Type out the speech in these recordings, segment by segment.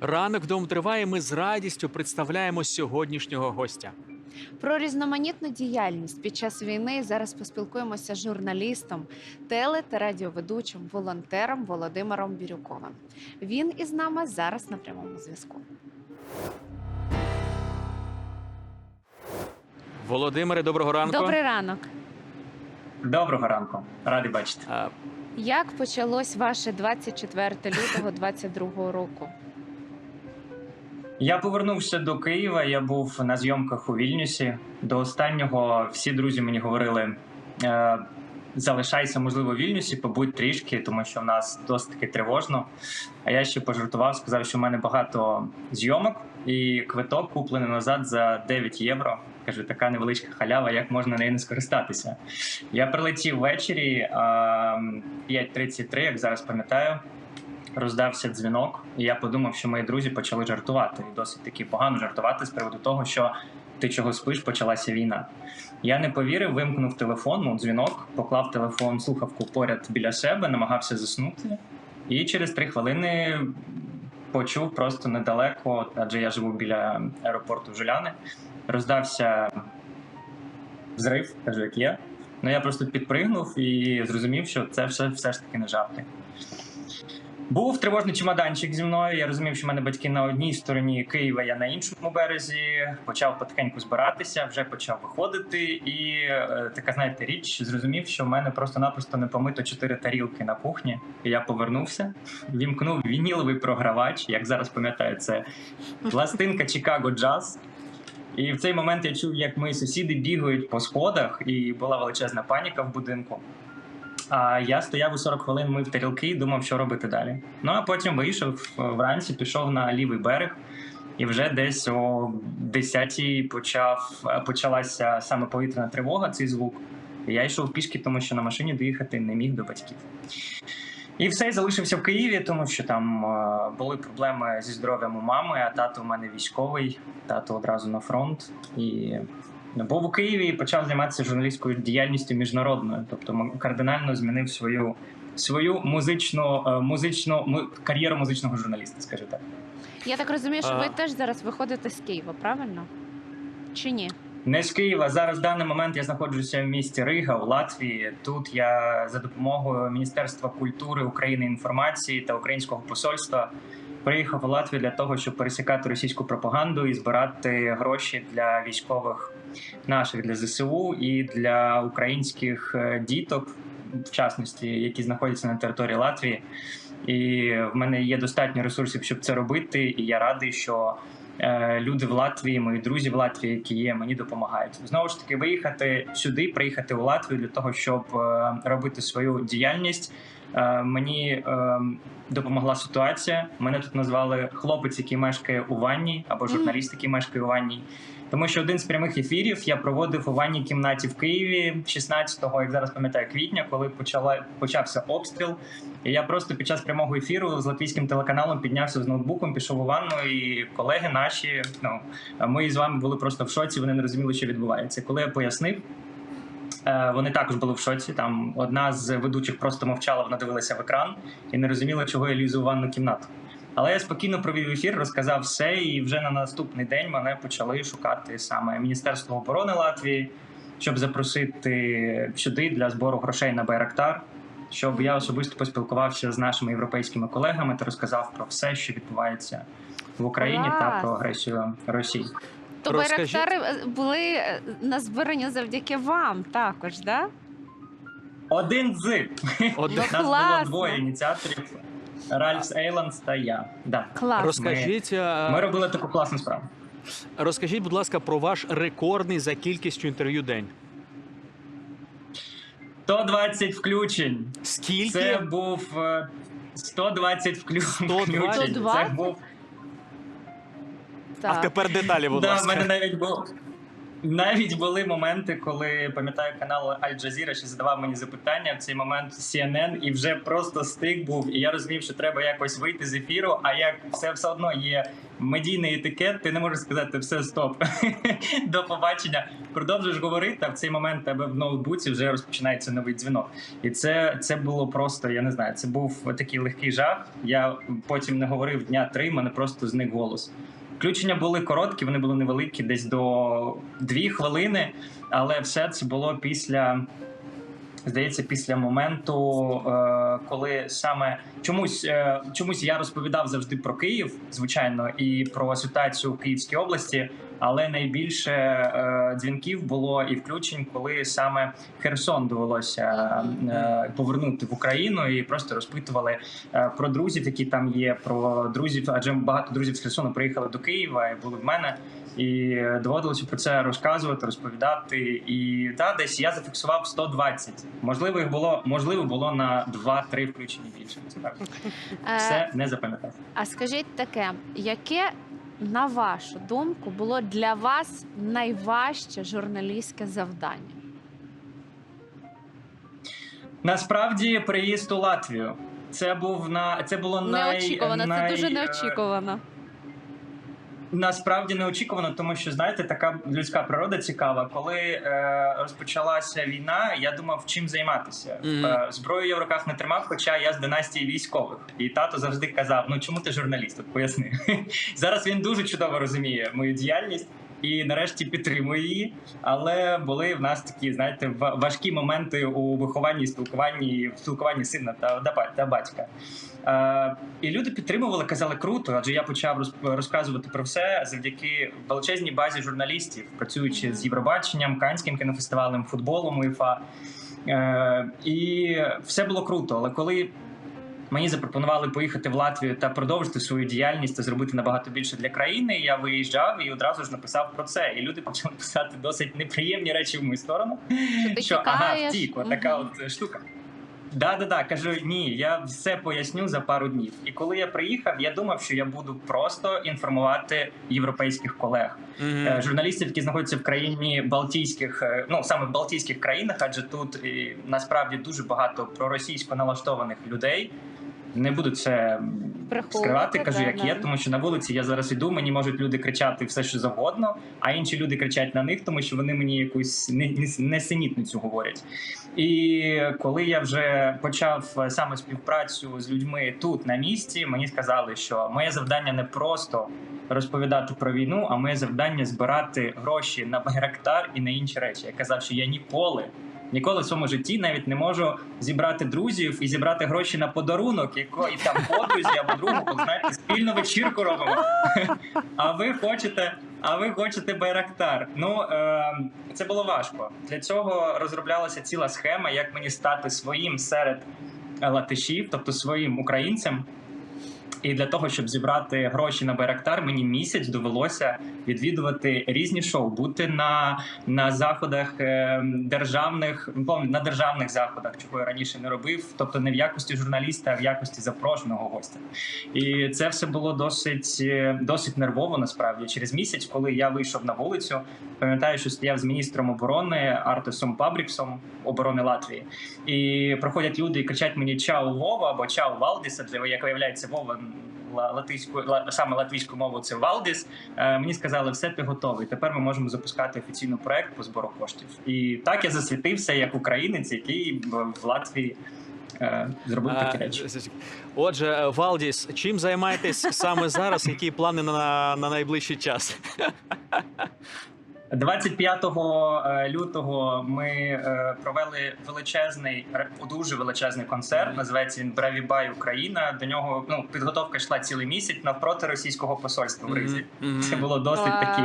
Ранок вдома триває. Ми з радістю представляємо сьогоднішнього гостя. Про різноманітну діяльність під час війни зараз поспілкуємося з журналістом, теле та радіоведучим, волонтером Володимиром Бірюковим. Він із нами зараз на прямому зв'язку. Володимире, доброго ранку. Добрий ранок. Доброго ранку, радий бачити. А, Як почалось ваше 24 лютого 22 року? Я повернувся до Києва. Я був на зйомках у Вільнюсі. До останнього всі друзі мені говорили: е, залишайся, можливо, в Вільнюсі, побудь трішки, тому що в нас досить таки тривожно. А я ще пожартував, сказав, що в мене багато зйомок, і квиток куплений назад за 9 євро. Кажу, така невеличка халява, як можна нею не скористатися. Я прилетів ввечері е, 5.33, як зараз пам'ятаю. Роздався дзвінок, і я подумав, що мої друзі почали жартувати. І досить таки погано жартувати з приводу того, що ти чого спиш, почалася війна. Я не повірив, вимкнув телефон, ну, дзвінок, поклав телефон, слухавку поряд біля себе, намагався заснути. І через три хвилини почув просто недалеко, адже я живу біля аеропорту Жуляни. Роздався взрив, кажу, як є. Ну я просто підпригнув і зрозумів, що це все, все ж таки не жарти. Був тривожний чемоданчик зі мною. Я розумів, що в мене батьки на одній стороні Києва, я на іншому березі. Почав потихеньку збиратися, вже почав виходити. І е, така, знаєте, річ зрозумів, що в мене просто-напросто не помито чотири тарілки на кухні. І я повернувся, вімкнув вініловий програвач. Як зараз пам'ятаю, це пластинка Chicago Jazz. І в цей момент я чув, як мої сусіди бігають по сходах, і була величезна паніка в будинку. А я стояв у 40 хвилин, мив тарілки і думав, що робити далі. Ну а потім вийшов е, вранці, пішов на лівий берег, і вже десь о 10-й почав е, почалася саме повітряна тривога, цей звук. І я йшов пішки, тому що на машині доїхати не міг до батьків. І все, залишився в Києві, тому що там е, були проблеми зі здоров'ям у мами, а тато у мене військовий, тато одразу на фронт. І був у Києві і почав займатися журналістською діяльністю міжнародною, тобто кардинально змінив свою свою музичну, е, музичну му- кар'єру музичного журналіста, скажу так. Я так розумію, що ви А. теж зараз виходите з Києва, правильно? Чи ні? Не з Києва. Зараз в даний момент я знаходжуся в місті Рига у Латвії. Тут я за допомогою Міністерства культури України інформації та українського посольства приїхав у Латвію для того, щоб пересікати російську пропаганду і збирати гроші для військових наших для ЗСУ і для українських е, діток, в частності, які знаходяться на території Латвії. І в мене є достатньо ресурсів, щоб це робити. І я радий, що е, люди в Латвії, мої друзі в Латвії, які є, мені допомагають. Знову ж таки, виїхати сюди, приїхати у Латвію для того, щоб е, робити свою діяльність. Е, Мені е, допомогла ситуація. Мене тут назвали хлопець, який мешкає у ванні, або журналіст, який мешкає у ванні. Тому що один з прямих ефірів я проводив у ванній кімнаті в Києві 16-го, як зараз пам'ятаю, квітня, коли почала почався обстріл. І я просто під час прямого ефіру з латвійським телеканалом піднявся з ноутбуком, пішов у ванну, і колеги наші, ну ми з вами були просто в шоці. Вони не розуміли, що відбувається. Коли я пояснив. Е, Вони також були в шоці. Там одна з ведучих просто мовчала, вона дивилася в екран і не розуміла, чого я лізу у ванну кімнату. Але я спокійно провів ефір, розказав все, і вже на наступний день мене почали шукати саме Міністерство оборони Латвії, щоб запросити сюди для збору грошей на Байрактар, щоб я особисто поспілкувався з нашими європейськими колегами та розказав про все, що відбувається в Україні та про агресію Росії. То Розкажіть. байрактари е, були е, назбирані завдяки вам також, да? Один з Ну, нас було класно. двоє ініціаторів: Ральф Ейландс та я. Да. Клас. розкажіть, а, Ми робили таку класну справу. розкажіть, будь ласка, про ваш рекордний за кількістю інтерв'ю день. 120 включень. Скільки? Це був е, 120 вклю... 120? включень. Це 120? був А тепер деталі, будь да, в мене навіть був. Навіть були моменти, коли пам'ятаю канал Аль Джазіра, ще задавав мені запитання в цей момент CNN, і вже просто стик був. І я розумів, що треба якось вийти з ефіру. А як все все одно є медійний етикет, ти не можеш сказати все стоп. До побачення. Продовжуєш говорити. А в цей момент тебе в ноутбуці вже розпочинається новий дзвінок. І це, це було просто, я не знаю, це був такий легкий жах. Я потім не говорив дня три, мене просто зник голос. Включення були короткі, вони були невеликі, десь до дві хвилини, але все це було після. Здається, після моменту, е, коли саме чомусь е, чомусь я розповідав завжди про Київ, звичайно, і про ситуацію в Київській області. Але найбільше е, дзвінків було і включень, коли саме Херсон довелося е, повернути в Україну, і просто розпитували е, про друзів, які там є, про друзів, адже багато друзів з Херсону приїхали до Києва і були в мене. І доводилося про це розказувати, розповідати. І да, десь я зафіксував 120. Можливо, їх було можливо було на 2-3 включення більше. Це так. Е, Все не запам'ятав. А скажіть таке, яке, на вашу думку, було для вас найважче журналістське завдання? Насправді, приїзд у Латвію. Це був на це було най, Неочікувано, най, це дуже е, неочікувано. Насправді неочікувано, тому що знаєте, така людська природа цікава. Коли е, розпочалася війна, я думав, чим займатися. Мгм. Е, зброю я в руках не тримав, хоча я з династії військових. І тато завжди казав: Ну чому ти журналіст? От поясни. Зараз він дуже чудово розуміє мою діяльність. І нарешті підтримує її, але були в нас такі, знаєте, важкі моменти у вихованні, спілкуванні, в спілкуванні сина та, та, та батька. Е, і люди підтримували, казали круто, адже я почав роз- розказувати про все завдяки величезній базі журналістів, працюючи з Євробаченням, Канським кінофестивалем, футболом УЄФА. Е, і все було круто. Але коли мені запропонували поїхати в Латвію та продовжити свою діяльність та зробити набагато більше для країни, я виїжджав і одразу ж написав про це. І люди почали писати досить неприємні речі в мою сторону. Що ти Що ага, втік, от така от штука. Да, да, да. Кажу, ні, я все поясню за пару днів. І коли я приїхав, я думав, що я буду просто інформувати європейських колег, е, журналістів, які знаходяться в країні Балтійських, е, ну саме в Балтійських країнах, адже тут е, насправді дуже багато проросійсько налаштованих людей. Не буду це скривати, кажу, як є, тому що на вулиці я зараз іду, мені можуть люди кричати все, що завгодно, а інші люди кричать на них, тому що вони мені якусь не- не- несенітницю говорять. І коли я вже почав е, саме співпрацю з людьми тут на місці, мені сказали, що моє завдання не просто розповідати про війну, а моє завдання збирати гроші на Байрактар і на інші речі. Я казав, що я ніколи. Ніколи в своєму житті навіть не можу зібрати друзів і зібрати гроші на подарунок, яко там подрузі або другу, бо знаєте, спільну вечірку робимо. А ви хочете, а ви хочете Байрактар. Ну е, це було важко. Для цього розроблялася ціла схема, як мені стати своїм серед латишів, тобто своїм українцем. І для того, щоб зібрати гроші на Байрактар, мені місяць довелося відвідувати різні шоу, бути на, на заходах е, державних, на державних заходах, чого я раніше не робив, тобто не в якості журналіста, а в якості запрошеного гостя. І це все було досить, е, досить нервово. Насправді, через місяць, коли я вийшов на вулицю, пам'ятаю, що стояв з міністром оборони Артесом Пабріксом оборони Латвії, і проходять люди і кричать мені Чао Вова або Чао Валдіс, адже як виявляється, Вова ла- латиською ла- саме латвійську мову, це Валдіс. Е, мені сказали, все ти готовий. Тепер ми можемо запускати офіційний проект по збору коштів. І так я засвітився як українець, який в- в Латвії е, зробив такі речі. Отже, е, Валдіс, чим займаєтесь саме зараз? Які плани на, на найближчий час? 25 е, лютого ми е, провели величезний дуже величезний концерт. Називається він Браві Бай Україна. До нього ну підготовка йшла цілий місяць навпроти російського посольства в Ризі. Це було досить такі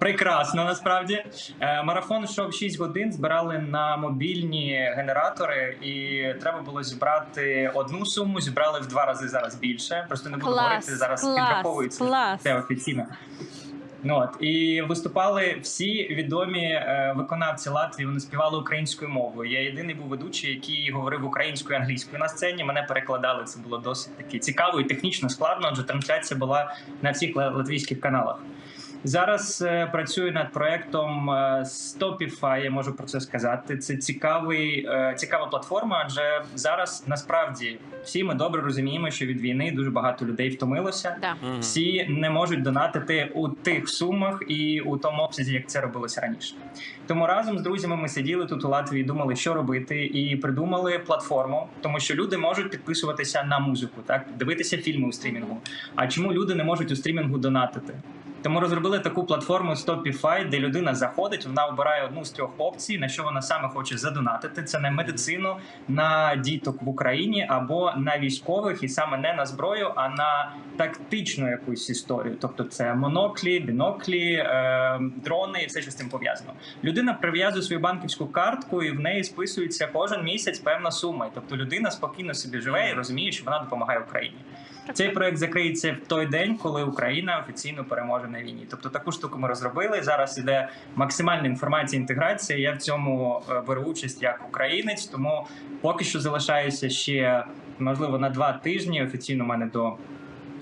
прекрасно. Насправді Е, марафон йшов 6 годин. Збирали на мобільні генератори, і треба було зібрати одну суму. Зібрали в два рази зараз більше. Просто не буду говорити зараз. клас, Підраховується клас. це офіційно. Ну от і виступали всі відомі е, виконавці Латвії. Вони співали українською мовою. Я єдиний був ведучий, який говорив українською і англійською на сцені. Мене перекладали. Це було досить таки цікаво і технічно складно. Адже трансляція була на всіх латвійських каналах. Зараз е, працюю над проектом е, Stopify, я можу про це сказати. Це цікавий, е, цікава платформа, адже зараз насправді всі ми добре розуміємо, що від війни дуже багато людей втомилося. Да. Всі не можуть донатити у тих сумах і у тому обсязі, як це робилося раніше. Тому разом з друзями ми сиділи тут у Латвії, думали, що робити, і придумали платформу, тому що люди можуть підписуватися на музику, так дивитися фільми у стрімінгу. А чому люди не можуть у стрімінгу донатити? Тому розробили таку платформу Stopify, де людина заходить, вона обирає одну з трьох опцій, на що вона саме хоче задонатити. Це на медицину, на діток в Україні або на військових, і саме не на зброю, а на тактичну якусь історію. Тобто це моноклі, біноклі, е, дрони і все, що з цим пов'язано. Людина прив'язує свою банківську картку, і в неї списується кожен місяць певна сума. І Тобто людина спокійно собі живе і розуміє, що вона допомагає Україні. Цей проект закриється в той день, коли Україна офіційно переможе на війні. Тобто таку штуку ми розробили. Зараз іде максимальна інформація, інтеграція. Я в цьому е, беру участь як українець, тому поки що залишаюся ще можливо на два тижні. Офіційно в мене до.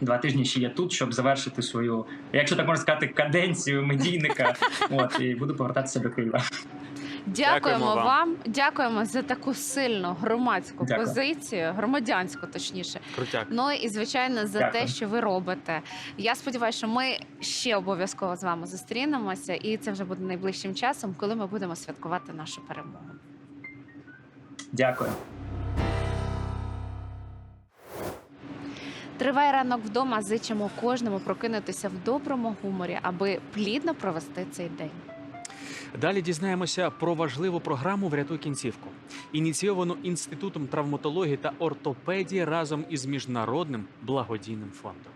Два тижні ще є тут, щоб завершити свою, якщо так можна сказати, каденцію медійника. От і буду повертатися до Києва. Дякуємо Дякуємо вам. вам. Дякуємо за таку сильну громадську Дякую. позицію, громадянську, точніше. Крутяк. Ну і звичайно за Дякую. те, що ви робите. Я сподіваюся, що ми ще обов'язково з вами зустрінемося, і це вже буде найближчим часом, коли ми будемо святкувати нашу перемогу. Дякую. Триває ранок вдома. Зичимо кожному прокинутися в доброму гуморі, аби плідно провести цей день. Далі дізнаємося про важливу програму Врятуй кінцівку, ініційовану інститутом травматології та ортопедії разом із міжнародним благодійним фондом.